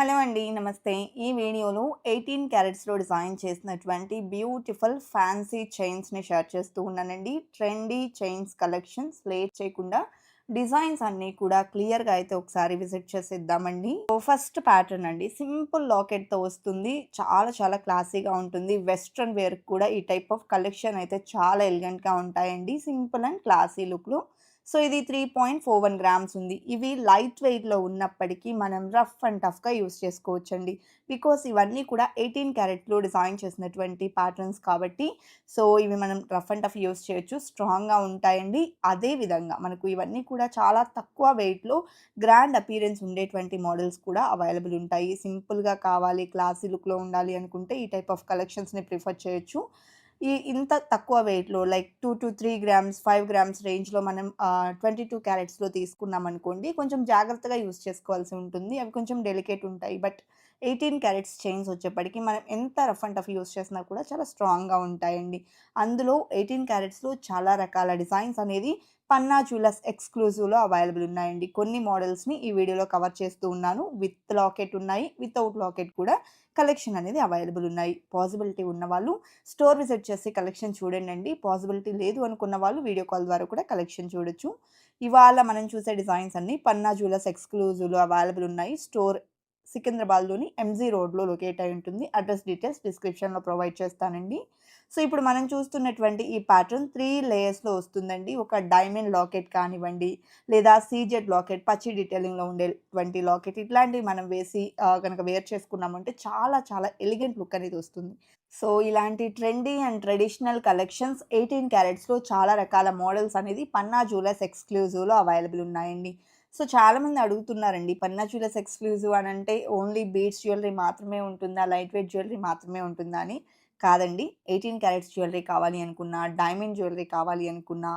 Hello అండి నమస్తే. ఈ వీడియోలో ఎయిటీన్ క్యారెట్స్లో డిజైన్ చేసినటువంటి బ్యూటిఫుల్ ఫ్యాన్సీ చైన్స్ని షేర్ చేస్తూ ఉన్నానండి. ట్రెండీ చైన్స్ కలెక్షన్స్ లేట్ చేయకుండా డిజైన్స్ అన్నీ కూడా క్లియర్గా అయితే ఒకసారి విజిట్ చేసేద్దామండి. ఫస్ట్ ప్యాటర్న్ అండి సింపుల్ లాకెట్తో వస్తుంది. చాలా చాలా క్లాసీగా ఉంటుంది. వెస్ట్రన్ వేర్ కూడా ఈ టైప్ ఆఫ్ కలెక్షన్ అయితే చాలా ఎలిగెంట్గా ఉంటాయండి. సింపుల్ అండ్ క్లాసీ లుక్లో. సో ఇది three point four one grams ఉంది. ఇవి లైట్ వెయిట్లో ఉన్నప్పటికీ మనం రఫ్ అండ్ టఫ్గా యూస్ చేసుకోవచ్చండి. బికాస్ ఇవన్నీ కూడా ఎయిటీన్ క్యారెట్లో డిజైన్ చేసినటువంటి ప్యాటర్న్స్ కాబట్టి సో ఇవి మనం రఫ్ అండ్ టఫ్ యూస్ చేయొచ్చు. స్ట్రాంగ్గా ఉంటాయండి. అదే విధంగా మనకు ఇవన్నీ కూడా చాలా తక్కువ వెయిట్లో గ్రాండ్ అపీరెన్స్ ఉండేటువంటి మోడల్స్ కూడా అవైలబుల్ ఉంటాయి. సింపుల్గా కావాలి క్లాసీ లుక్లో ఉండాలి అనుకుంటే ఈ టైప్ ఆఫ్ కలెక్షన్స్ని ప్రిఫర్ చేయొచ్చు. ఈ ఇంత తక్కువ వెయిట్‌లో లైక్ 2-3 గ్రామ్స్, ఫైవ్ గ్రామ్స్ రేంజ్‌లో మనం ట్వంటీ టూ క్యారెట్స్‌లో తీసుకున్నామనుకోండి, కొంచెం జాగ్రత్తగా యూజ్ చేసుకోవాల్సి ఉంటుంది. అవి కొంచెం డెలికేట్ ఉంటాయి. బట్ 18 క్యారెట్స్ చైన్స్ వచ్చేప్పటికి మనం ఎంత రఫ్ అండ్ టఫ్ యూస్ చేసినా కూడా చాలా స్ట్రాంగ్‌గా ఉంటాయండి. అందులో 18 క్యారెట్స్‌లో చాలా రకాల డిజైన్స్ అనేది పన్నా జ్యువెలర్స్ ఎక్స్‌క్లూజివ్‌లో అవైలబుల్ ఉన్నాయండి. కొన్ని మోడల్స్‌ని ఈ వీడియోలో కవర్ చేస్తూ ఉన్నాను. విత్ లాకెట్ ఉన్నాయి. వితౌట్ లాకెట్ కూడా కలెక్షన్ అనేది అవైలబుల్ ఉన్నాయి. పాసిబిలిటీ ఉన్నవాళ్ళు స్టోర్ విజిట్ చేసి కలెక్షన్ చూడండి పాసిబిలిటీ లేదు అనుకున్న వాళ్ళు వీడియో కాల్ ద్వారా కూడా కలెక్షన్ చూడొచ్చు. ఇవాళ మనం చూసే డిజైన్స్ అన్నీ పన్నా జ్యువెలర్స్ ఎక్స్‌క్లూజివ్‌లో అవైలబుల్ ఉన్నాయి. స్టోర్ సికింద్రాబాద్‌లోని ఎంజీ రోడ్‌లో లొకేట్ అయి ఉంటుంది. అడ్రస్ డీటెయిల్స్ డిస్క్రిప్షన్‌లో ప్రొవైడ్ చేస్తానండి. సో, ఇప్పుడు మనం చూస్తున్నటువంటి ఈ ప్యాటర్న్ త్రీ లేయర్స్‌లో వస్తుందండి. ఒక డైమండ్ లాకెట్ కానివ్వండి, లేదా సీజెడ్ లాకెట్ పచ్చి డీటెయిలింగ్‌లో ఉండేటువంటి లాకెట్ ఇట్లాంటివి మనం వేసి కనుక వేర్ చేసుకున్నామంటే చాలా చాలా ఎలిగెంట్ లుక్ అనేది వస్తుంది. సో, ఇలాంటి ట్రెండీ అండ్ ట్రెడిషనల్ కలెక్షన్స్ 18 క్యారెట్స్‌లో చాలా రకాల మోడల్స్ అనేది పన్నా జ్యువెలర్స్ ఎక్స్‌క్లూజివ్‌లో అవైలబుల్ ఉన్నాయండి. సో, చాలామంది అడుగుతున్నారండి పన్నా జ్యువెలర్స్ ఎక్స్‌క్లూజివ్ అంటే ఓన్లీ బీడ్స్ జ్యువెలరీ మాత్రమే ఉంటుందా? లైట్ వెయిట్ జ్యువెలరీ మాత్రమే ఉంటుందా అని. కాదండి. 18 క్యారెట్స్ జ్యువెలరీ కావాలి అనుకున్నా, డైమండ్ జ్యువెలరీ కావాలి అనుకున్నా,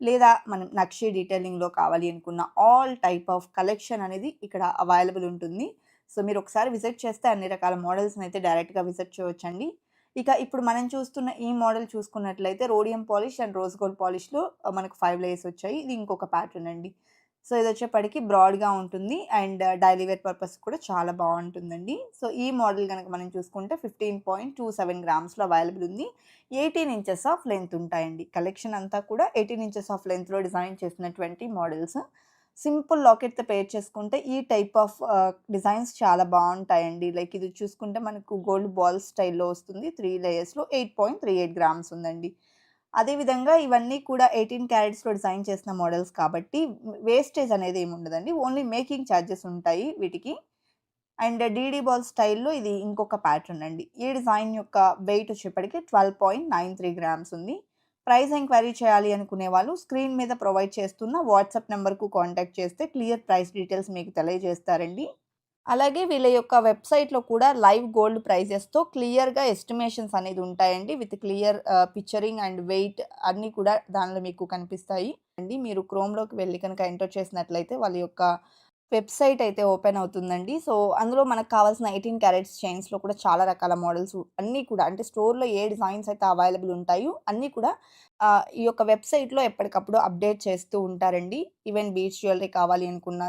లేదా మనం నక్షి డీటెయిలింగ్‌లో కావాలి అనుకున్న ఆల్ టైప్ ఆఫ్ కలెక్షన్ అనేది ఇక్కడ అవైలబుల్ ఉంటుంది. సో, మీరు ఒకసారి విజిట్ చేస్తే అన్ని రకాల మోడల్స్ని అయితే డైరెక్ట్‌గా విజిట్ చేయవచ్చండి ఇక ఇప్పుడు మనం చూస్తున్న ఈ మోడల్ చూసుకున్నట్లయితే rhodium polish and rose gold పాలిష్‌లో మనకు ఫైవ్ లేయర్స్ వచ్చాయి. ఇది ఇంకొక ప్యాటర్న్ అండి. సో, ఇది వచ్చేప్పటికి బ్రాడ్‌గా ఉంటుంది. అండ్ డైలీ వేర్ పర్పస్ కూడా చాలా బాగుంటుందండి సో, ఈ మోడల్ కనుక మనం చూసుకుంటే 15.27 గ్రామ్స్‌లో అవైలబుల్ ఉంది. 18 ఇంచెస్ ఆఫ్ లెంత్ ఉంటాయండి. కలెక్షన్ అంతా కూడా 18 ఇంచెస్ ఆఫ్ లెంత్‌లో డిజైన్ చేసినటువంటి మోడల్స్. సింపుల్ లాకెట్‌తో పేర్ చేసుకుంటే ఈ టైప్ ఆఫ్ డిజైన్స్ చాలా బాగుంటాయండి లైక్ ఇది చూసుకుంటే మనకు గోల్డ్ బాల్ స్టైల్‌లో వస్తుంది. త్రీ లేయర్స్‌లో 8.38 గ్రామ్స్ ఉందండి. అదే విధంగా ఇవన్నీ కూడా 18 క్యారెట్స్‌లో డిజైన్ చేసిన మోడల్స్ కాబట్టి వేస్టేజ్ అనేది ఏమి ఉండదండి. ఓన్లీ మేకింగ్ చార్జెస్ ఉంటాయి వీటికి. అండ్ డీడీ బాల్ స్టైల్‌లో ఇది ఇంకొక ప్యాటర్న్ అండి. ఈ డిజైన్ యొక్క వెయిట్ వచ్చేప్పటికి 12.93 గ్రామ్స్ ఉంది. ప్రైస్ ఎంక్వైరీ చేయాలి అనుకునే వాళ్ళు స్క్రీన్ మీద ప్రొవైడ్ చేస్తున్న వాట్సాప్ నెంబర్కు కాంటాక్ట్ చేస్తే క్లియర్ ప్రైస్ డీటెయిల్స్ మీకు తెలియజేస్తారండి. అలాగే వీళ్ళ యొక్క వెబ్‌సైట్‌లో కూడా లైవ్ గోల్డ్ ప్రైజెస్‌తో క్లియర్‌గా ఎస్టిమేషన్స్ అనేది ఉంటాయండి. With clear picturing and weight అన్నీ కూడా దానిలో మీకు కనిపిస్తాయి. అండి మీరు క్రోమ్‌లోకి వెళ్ళి కనుక ఎంటర్ చేసినట్లయితే వాళ్ళ యొక్క వెబ్‌సైట్ అయితే ఓపెన్ అవుతుందండి. సో, అందులో మనకు కావాల్సిన 18 క్యారెట్స్ చైన్స్‌లో కూడా చాలా రకాల మోడల్స్ అన్నీ కూడా అంటే స్టోర్‌లో ఏ డిజైన్స్ అయితే అవైలబుల్ ఉంటాయో అన్నీ కూడా ఈ యొక్క వెబ్‌సైట్‌లో ఎప్పటికప్పుడు అప్డేట్ చేస్తూ ఉంటారండి. ఈవెన్ బీచ్ జ్యువెలరీ కావాలి అనుకున్న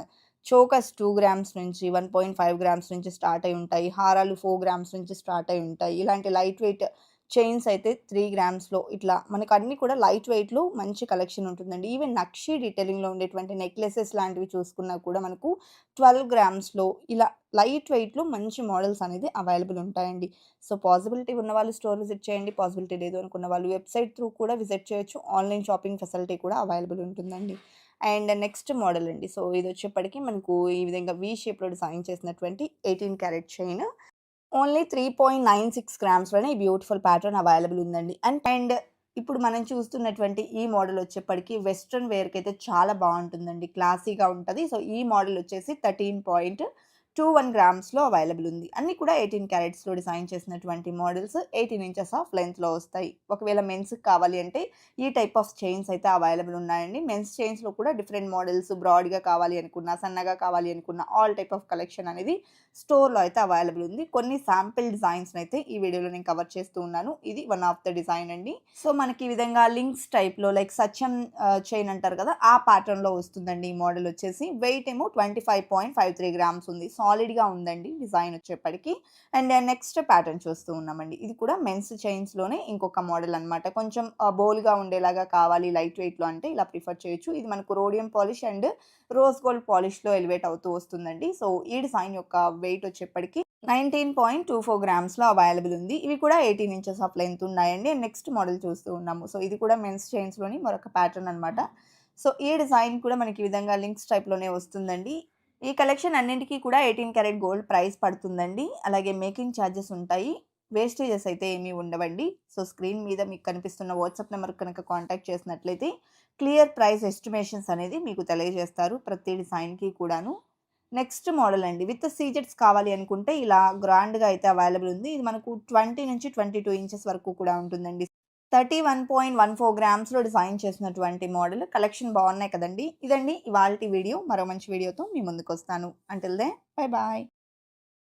చోకస్ టూ గ్రామ్స్ నుంచి 1.5 గ్రామ్స్ నుంచి స్టార్ట్ అయి ఉంటాయి. హారాలు ఫోర్ గ్రామ్స్ నుంచి స్టార్ట్ అయి ఉంటాయి. ఇలాంటి లైట్ వెయిట్ చైన్స్ అయితే త్రీ గ్రామ్స్‌లో ఇట్లా మనకు అన్ని కూడా లైట్ వెయిట్‌లో మంచి కలెక్షన్ ఉంటుందండి. ఈవెన్ నక్షి డీటెయిలింగ్‌లో ఉండేటువంటి నెక్లెసెస్ లాంటివి చూసుకున్నా కూడా మనకు 12 గ్రామ్స్‌లో ఇలా లైట్ వెయిట్‌లో మంచి మోడల్స్ అనేది అవైలబుల్ ఉంటాయండి. సో, పాసిబిలిటీ ఉన్న వాళ్ళు స్టోర్ విజిట్ చేయండి. పాసిబిలిటీ లేదు అనుకున్న వాళ్ళు వెబ్‌సైట్ త్రూ కూడా విజిట్ చేయొచ్చు. ఆన్‌లైన్ షాపింగ్ ఫెసిలిటీ కూడా అవైలబుల్ ఉంటుందండి. అండ్ నెక్స్ట్ మోడల్ అండి. సో, ఇది వచ్చేప్పటికి మనకు ఈ విధంగా వి షేప్‌లో డిజైన్ చేసినటువంటి 18 క్యారెట్ చైన్. ఓన్లీ 3.96 గ్రామ్స్‌లోనే ఈ బ్యూటిఫుల్ ప్యాటర్న్ అవైలబుల్ ఉందండి. అండ్ అండ్ ఇప్పుడు మనం చూస్తున్నటువంటి ఈ మోడల్ వచ్చేప్పటికి వెస్ట్రన్ వేర్కి అయితే చాలా బాగుంటుందండి క్లాసీగా ఉంటుంది సో, ఈ మోడల్ వచ్చేసి థర్టీన్ పాయింట్ టూ వన్ గ్రామ్స్‌లో అవైలబుల్ ఉంది. అన్నీ కూడా 18 క్యారెట్స్‌లో డిజైన్ చేసినటువంటి మోడల్స్ 18 ఇంచెస్ ఆఫ్ లెంత్‌లో వస్తాయి. ఒకవేళ మెన్స్‌కి కావాలి అంటే ఈ టైప్ ఆఫ్ చైన్స్ అయితే అవైలబుల్ ఉన్నాయండి. మెన్స్ చైన్స్‌లో కూడా డిఫరెంట్ మోడల్స్ బ్రాడ్‌గా కావాలి అనుకున్నా, సన్నగా కావాలి అనుకున్న ఆల్ టైప్ ఆఫ్ కలెక్షన్ అనేది స్టోర్‌లో అయితే అవైలబుల్ ఉంది. కొన్ని శాంపిల్ అయితే ఈ వీడియోలో నేను కవర్ చేస్తూ ఉన్నాను. ఇది వన్ ఆఫ్ ద డిజైన్ అండి. సో, మనకి ఈ విధంగా లింక్స్ టైప్‌లో లైక్ సత్యం చైన్ అంటారు కదా! ఆ ప్యాటర్న్‌లో వస్తుందండి ఈ మోడల్ వచ్చేసి. వెయిట్ ఏమో 25.53 గ్రామ్స్ ఉంది. సో సాలిడ్‌గా ఉందండి డిజైన్ వచ్చేప్పటికి. అండ్ నెక్స్ట్ ప్యాటర్న్ చూస్తూ ఉన్నామండి. ఇది కూడా మెన్స్ చైన్స్‌లోనే ఇంకొక మోడల్ అనమాట. కొంచెం బోల్గా ఉండేలాగా కావాలి లైట్ వెయిట్‌లో అంటే ఇలా ప్రిఫర్ చేయొచ్చు. ఇది మనకు rhodium polish and rose gold పాలిష్‌లో elevate అవుతూ వస్తుందండి. సో, ఈ డిజైన్ యొక్క వెయిట్ వచ్చేప్పటికి 19.24 గ్రామ్స్‌లో అవైలబుల్ ఉంది. ఇవి కూడా 18 ఇంచెస్ ఆఫ్ లెంత్ ఉన్నాయండి. నెక్స్ట్ మోడల్ చూస్తూ ఉన్నాము. సో, ఇది కూడా మెన్స్ చైన్స్‌లోని మరొక ప్యాటర్న్ అనమాట. సో, ఈ డిజైన్ కూడా మనకి ఈ విధంగా లింక్స్ టైప్‌లోనే వస్తుందండి. ఈ కలెక్షన్ అన్నింటికీ కూడా 18 క్యారెట్ గోల్డ్ ప్రైస్ పడుతుందండి. అలాగే మేకింగ్ చార్జెస్ ఉంటాయి. వేస్టేజెస్ అయితే ఏమీ ఉండవండి. సో, స్క్రీన్ మీద మీకు కనిపిస్తున్న వాట్సాప్ నెంబర్ కనుక కాంటాక్ట్ చేసినట్లయితే క్లియర్ ప్రైస్ ఎస్టిమేషన్స్ అనేది మీకు తెలియజేస్తారు ప్రతి డిజైన్‌కి కూడాను. నెక్స్ట్ మోడల్ అండి. విత్ సీజెట్స్ కావాలి అనుకుంటే ఇలా గ్రాండ్‌గా అయితే అవైలబుల్ ఉంది. ఇది మనకు 20-22 ఇంచెస్ వరకు కూడా ఉంటుందండి. 31.14 గ్రామ్స్‌లో డిజైన్ చేసినటువంటి మోడల్. కలెక్షన్ బాగున్నాయి కదండి ఇదండి ఇవాళ వీడియో. మరో మంచి వీడియోతో మీ ముందుకొస్తాను. Until then bye bye.